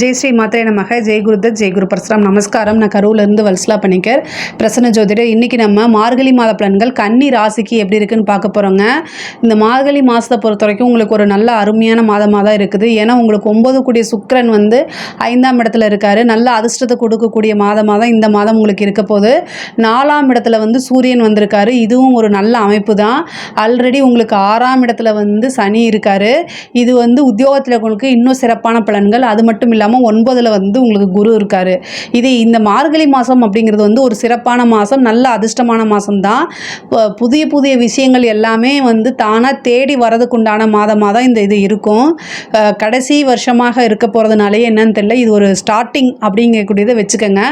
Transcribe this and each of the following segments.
ஜெய் ஸ்ரீ மாத்திரை நமக. ஜெய் குருதத் ஜெய் குரு பரசுராம். நமஸ்காரம். நான் கரூர்லேருந்து வல்சலா பண்ணிக்கர் பிரசன்ன ஜோதிடர் இன்றைக்கி நம்ம மார்கழி மாத பலன்கள் கன்னி ராசிக்கு எப்படி இருக்குன்னு பார்க்க போகிறோங்க இந்த மார்கழி மாதத்தை பொறுத்த வரைக்கும் உங்களுக்கு ஒரு நல்ல அருமையான மாதமாக தான் இருக்குது. ஏன்னா உங்களுக்கு ஒம்பது கூடிய சுக்கரன் வந்து ஐந்தாம் இடத்துல இருக்கார். நல்ல அதிர்ஷ்டத்தை கொடுக்கக்கூடிய மாதமாக தான் இந்த மாதம் உங்களுக்கு இருக்க போது நாலாம் இடத்துல வந்து சூரியன் வந்திருக்காரு. இதுவும் ஒரு நல்ல அமைப்பு தான். ஆல்ரெடி உங்களுக்கு ஆறாம் இடத்துல வந்து சனி இருக்கார். இது வந்து உத்தியோகத்தில் உங்களுக்கு இன்னும் சிறப்பான பலன்கள். அது மட்டும் இல்லாமல் ஒன்பதில் வந்து உங்களுக்கு குரு இருக்கார். இது இந்த மார்கழி மாதம் அப்படிங்கிறது வந்து ஒரு சிறப்பான மாதம் நல்ல அதிர்ஷ்டமான மாதம் தான் புதிய புதிய விஷயங்கள் எல்லாமே வந்து தானாக தேடி வரதுக்குண்டான மாதமாக தான் இந்த இது இருக்கும். கடைசி வருஷமாக இருக்க போகிறதுனாலே என்னன்னு தெரியல. இது ஒரு ஸ்டார்டிங் அப்படிங்கக்கூடியதை வச்சுக்கோங்க.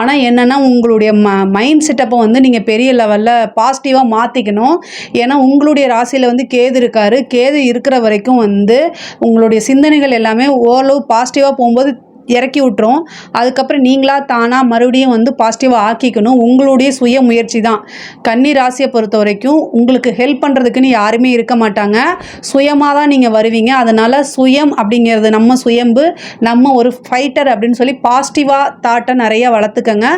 ஆனால் என்னென்னா உங்களுடைய ம மைண்ட் செட்டப்பை வந்து நீங்கள் பெரிய லெவலில் பாசிட்டிவாக மாற்றிக்கணும் ஏன்னா உங்களுடைய ராசியில் வந்து கேது இருக்காரு. கேது இருக்கிற வரைக்கும் வந்து உங்களுடைய சிந்தனைகள் எல்லாமே ஓரளவு பாசிட்டிவாக போகும்போது இறக்கி விட்டுரும். அதுக்கப்புறம் நீங்களா தானாக மறுபடியும் வந்து பாசிட்டிவாக ஆக்கிக்கணும். உங்களுடைய சுய முயற்சி தான். கன்னி ராசியை பொறுத்த வரைக்கும் உங்களுக்கு ஹெல்ப் பண்ணுறதுக்குன்னு யாருமே இருக்க மாட்டாங்க. சுயமாக தான் நீங்கள் வருவீங்க. அதனால் சுயம் அப்படிங்கிறது நம்ம சுயம்பு. நம்ம ஒரு ஃபைட்டர் அப்படின்னு சொல்லி பாசிட்டிவாக தாட்டை நிறைய வளர்த்துக்கங்க.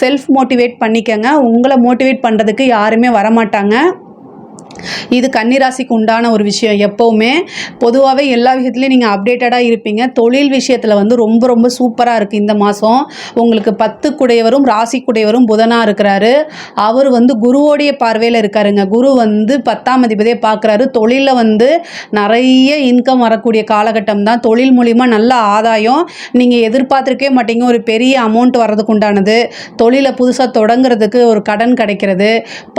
செல்ஃப் மோட்டிவேட் பண்ணிக்கங்க. உங்களை மோட்டிவேட் பண்ணுறதுக்கு யாருமே வரமாட்டாங்க. இது கன்னிராசிக்கு உண்டான ஒரு விஷயம் எப்போவுமே. பொதுவாகவே எல்லா விஷயத்துலையும் நீங்கள் அப்டேட்டடாக இருப்பீங்க. தொழில் விஷயத்தில் வந்து ரொம்ப ரொம்ப சூப்பராக இருக்குது இந்த மாதம் உங்களுக்கு பத்து குடையவரும் ராசி குடையவரும் புதனாக இருக்கிறாரு. அவர் வந்து குருவோடைய பார்வையில் இருக்காருங்க. குரு வந்து பத்தாம் அதிபதியை பார்க்குறாரு. தொழிலில் வந்து நிறைய இன்கம் வரக்கூடிய காலகட்டம் தான். தொழில் மூலிமா நல்ல ஆதாயம். நீங்கள் எதிர்பார்த்துருக்கவே மாட்டீங்க. ஒரு பெரிய அமௌண்ட் வர்றதுக்கு உண்டானது. தொழிலை புதுசாக தொடங்குறதுக்கு ஒரு கடன் கிடைக்கிறது.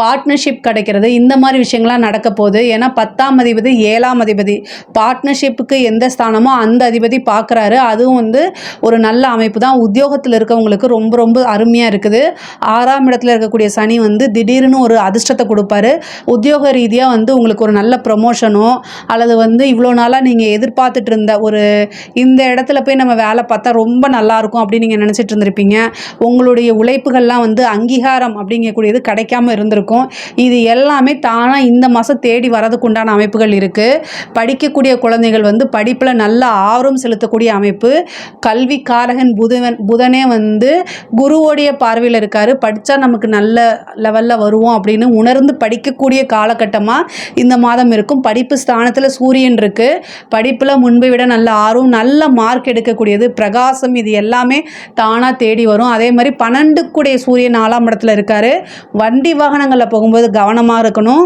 பார்ட்னர்ஷிப் கிடைக்கிறது. இந்த மாதிரி விஷயங்கள் விஷயங்கள்லாம் நடக்க போகுது. ஏன்னா பத்தாம் அதிபதி ஏழாம் அதிபதி பார்ட்னர்ஷிப்புக்கு எந்த ஸ்தானமோ அந்த அதிபதி பார்க்குறாரு. அதுவும் வந்து ஒரு நல்ல அமைப்பு தான். உத்தியோகத்தில் இருக்கவங்களுக்கு ரொம்ப ரொம்ப அருமையாக இருக்குது. ஆறாம் இடத்துல இருக்கக்கூடிய சனி வந்து திடீர்னு ஒரு அதிர்ஷ்டத்தை கொடுப்பாரு. உத்தியோக ரீதியாக வந்து உங்களுக்கு ஒரு நல்ல ப்ரமோஷனோ அல்லது வந்து இவ்வளோ நாளாக நீங்கள் எதிர்பார்த்துட்டு இருந்த ஒரு இந்த இடத்துல போய் நம்ம வேலை பார்த்தா ரொம்ப நல்லாயிருக்கும் அப்படின்னு நீங்கள் நினச்சிட்டு இருந்திருப்பீங்க. உங்களுடைய உழைப்புகள்லாம் வந்து அங்கீகாரம் அப்படிங்கக்கூடியது கிடைக்காம இருந்திருக்கும். இது எல்லாமே தானாக இந்த மாதம் தேடி வரதுக்கு உண்டான அமைப்புகள் இருக்குது படிக்கக்கூடிய குழந்தைகள் வந்து படிப்பில் நல்ல ஆர்வம் செலுத்தக்கூடிய அமைப்பு. கல்வி காரகன் புதன் புதனே வந்து குருவோடைய பார்வையில் இருக்கார். படித்தா நமக்கு நல்ல லெவலில் வருவோம் அப்படின்னு உணர்ந்து படிக்கக்கூடிய காலகட்டமாக இந்த மாதம் இருக்கும். படிப்பு ஸ்தானத்தில் சூரியன் இருக்குது படிப்பில் முன்பை விட நல்ல ஆர்வம் நல்ல மார்க் எடுக்கக்கூடியது. பிரகாசம் இது எல்லாமே தானாக தேடி வரும். அதே மாதிரி பன்னெண்டு கூடிய சூரியன் நாலாம் இடத்துல இருக்கார். வண்டி வாகனங்களில் போகும்போது கவனமாக இருக்கணும்.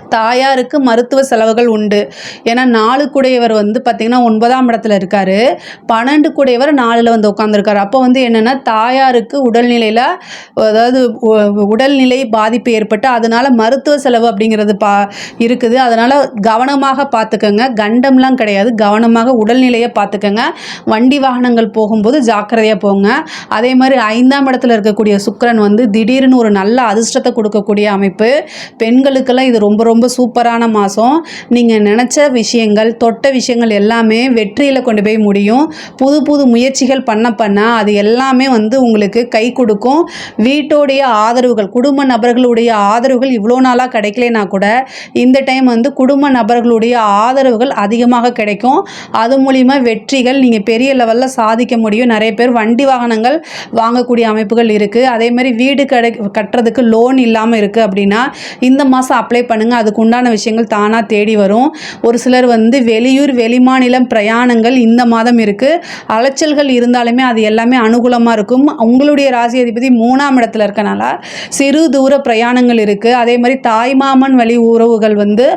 தாயாருக்கு மருத்துவ செலவுகள் உண்டு. ஏன்னா நாலு கூடையவர் வந்து பார்த்திங்கன்னா ஒன்பதாம் இடத்துல இருக்கார். பன்னெண்டு கூடையவர் நாலில் வந்து உட்காந்துருக்காரு அப்போ வந்து என்னென்னா தாயாருக்கு உடல்நிலையில் அதாவது உடல்நிலை பாதிப்பு ஏற்பட்டு அதனால் மருத்துவ செலவு அப்படிங்கிறது பா இருக்குது. அதனால் கவனமாக பார்த்துக்கோங்க கண்டம்லாம் கிடையாது. கவனமாக உடல்நிலையை பார்த்துக்கோங்க வண்டி வாகனங்கள் போகும்போது ஜாக்கிரதையாக போங்க. அதே மாதிரி ஐந்தாம் இடத்துல இருக்கக்கூடிய சுக்கரன் வந்து திடீர்னு ஒரு நல்ல அதிர்ஷ்டத்தை கொடுக்கக்கூடிய அமைப்பு. பெண்களுக்கெல்லாம் இது ரொம்ப ரொம்ப ரொம்ப சூப்பரான மாதம் நீங்கள் நினச்ச விஷயங்கள் தொட்ட விஷயங்கள் எல்லாமே வெற்றியில் கொண்டு போய் முடியும். புது புது முயற்சிகள் பண்ண பண்ண அது எல்லாமே வந்து உங்களுக்கு கை கொடுக்கும். வீட்டோடைய ஆதரவுகள் குடும்ப நபர்களுடைய ஆதரவுகள் இவ்வளோ நாளாக கிடைக்கலனா கூட இந்த டைம் வந்து குடும்ப நபர்களுடைய ஆதரவுகள் அதிகமாக கிடைக்கும். அது மூலிமா வெற்றிகள் நீங்கள் பெரிய லெவலில் சாதிக்க முடியும். நிறைய பேர் வண்டி வாகனங்கள் வாங்கக்கூடிய அமைப்புகள் இருக்குது அதே மாதிரி வீடு கடை கட்டுறதுக்கு லோன் இல்லாமல் இருக்குது அப்படின்னா இந்த மாதம் அப்ளை பண்ணுங்கள் அதுக்கு உண்டான விஷயங்கள் தானாக தேடி வரும். ஒரு சிலர் வந்து வெளியூர் வெளிமாநிலம் பிரயாணங்கள் இந்த மாதம் இருக்குது அலைச்சல்கள் இருந்தாலுமே அது எல்லாமே அனுகூலமாக இருக்கும். உங்களுடைய ராசி அதிபதி மூணாம் இடத்துல இருக்கனால சிறு தூர பிரயாணங்கள் இருக்குது அதே மாதிரி தாய்மாமன் வழி உறவுகள் வந்து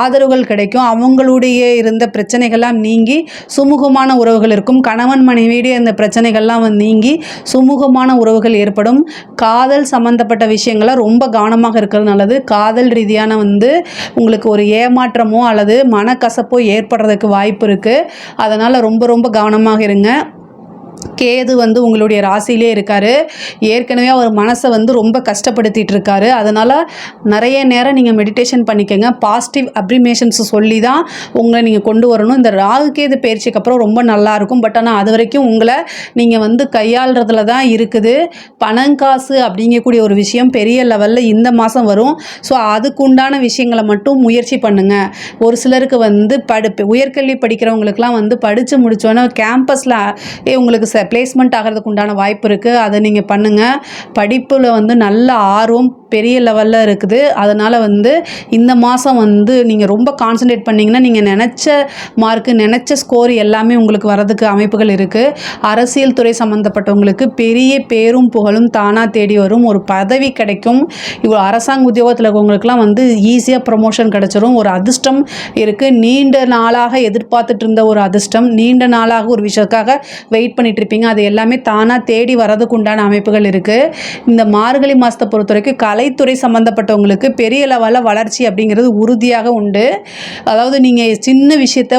ஆதரவுகள் கிடைக்கும். அவங்களுடைய இருந்த பிரச்சனைகள்லாம் நீங்கி சுமூகமான உறவுகள் இருக்கும். கணவன் மனைவியுடைய இந்த பிரச்சனைகள்லாம் வந்து நீங்கி சுமூகமான உறவுகள் ஏற்படும். காதல் சம்மந்தப்பட்ட விஷயங்களை ரொம்ப கவனமாக இருக்கிறது நல்லது. காதல் ரீதியான வந்து உங்களுக்கு ஒரு ஏமாற்றமோ அல்லது மனக்கசப்போ ஏற்படுறதுக்கு வாய்ப்பு இருக்குது அதனால் ரொம்ப ரொம்ப கவனமாக இருங்க. கேது வந்து உங்களுடைய ராசியிலே இருக்கார். ஏற்கனவே அவர் மனசை வந்து ரொம்ப கஷ்டப்படுத்திட்டு இருக்காரு. அதனால் நிறைய நேரம் நீங்கள் மெடிடேஷன் பண்ணிக்கோங்க. பாசிட்டிவ் அப்ரிமேஷன்ஸ் சொல்லி தான் உங்களை நீங்கள் கொண்டு வரணும். இந்த ராகு கேது பயிற்சிக்கு அப்புறம் ரொம்ப நல்லா இருக்கும். பட் ஆனால் அது வரைக்கும் உங்களை நீங்கள் வந்து கையாளுறதுல தான் இருக்குது. பணங்காசு அப்படிங்கக்கூடிய ஒரு விஷயம் பெரிய லெவலில் இந்த மாதம் வரும். ஸோ அதுக்குண்டான விஷயங்களை மட்டும் முயற்சி பண்ணுங்கள் ஒரு சிலருக்கு வந்து படு உயர்கல்வி படிக்கிறவங்களுக்குலாம் வந்து படித்து முடித்தோன்னே கேம்பஸில் உங்களுக்கு பிளேஸ்மெண்ட் ஆகிறதுக்கு உண்டான வாய்ப்பு இருக்குது அதை நீங்கள் பண்ணுங்கள் படிப்பில் வந்து நல்ல ஆர்வம் பெரிய லெவலில் இருக்குது. அதனால் வந்து இந்த மாதம் வந்து நீங்கள் ரொம்ப கான்சன்ட்ரேட் பண்ணிங்கன்னா நீங்கள் நினச்ச மார்க்கு நினச்ச ஸ்கோர் எல்லாமே உங்களுக்கு வரதுக்கு அமைப்புகள் இருக்குது அரசியல் துறை சம்மந்தப்பட்டவங்களுக்கு பெரிய பேரும் புகழும் தானாக தேடி வரும். ஒரு பதவி கிடைக்கும். இவ்வளோ அரசாங்க உத்தியோகத்தில் இருக்கவங்களுக்குலாம் வந்து ஈஸியாக ப்ரொமோஷன் கிடச்சிரும். ஒரு அதிர்ஷ்டம் இருக்குது நீண்ட நாளாக எதிர்பார்த்துட்டு இருந்த ஒரு அதிர்ஷ்டம் நீண்ட நாளாக ஒரு விஷயத்துக்காக வெயிட் பண்ணிட்டு இருப்பீங்க. அது எல்லாமே தானாக தேடி வரதுக்கு உண்டான அமைப்புகள் இருக்குது இந்த மார்கழி மாதத்தை பொறுத்த வரைக்கும் கலைத்துறை சம்மந்தப்பட்டவங்களுக்கு பெரிய லெவலில் வளர்ச்சி அப்படிங்கிறது உறுதியாக உண்டு. அதாவது நீங்கள் சின்ன விஷயத்த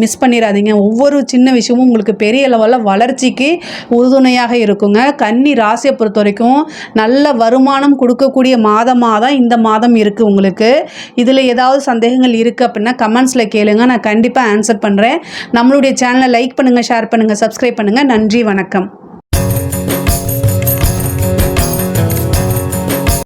மிஸ் பண்ணிடாதீங்க ஒவ்வொரு சின்ன விஷயமும் உங்களுக்கு பெரிய லெவலில் வளர்ச்சிக்கு உறுதுணையாக இருக்குங்க. கன்னி ராசியை பொறுத்த வரைக்கும் நல்ல வருமானம் கொடுக்கக்கூடிய மாதமாக தான் இந்த மாதம் இருக்குது உங்களுக்கு. இதில் ஏதாவது சந்தேகங்கள் இருக்குது அப்படின்னா கமெண்ட்ஸில் கேளுங்க. நான் கண்டிப்பாக ஆன்சர் பண்ணுறேன் நம்மளுடைய சேனலை லைக் பண்ணுங்கள் ஷேர் பண்ணுங்கள் சப்ஸ்கிரைப் பண்ணுங்கள் நன்றி வணக்கம்.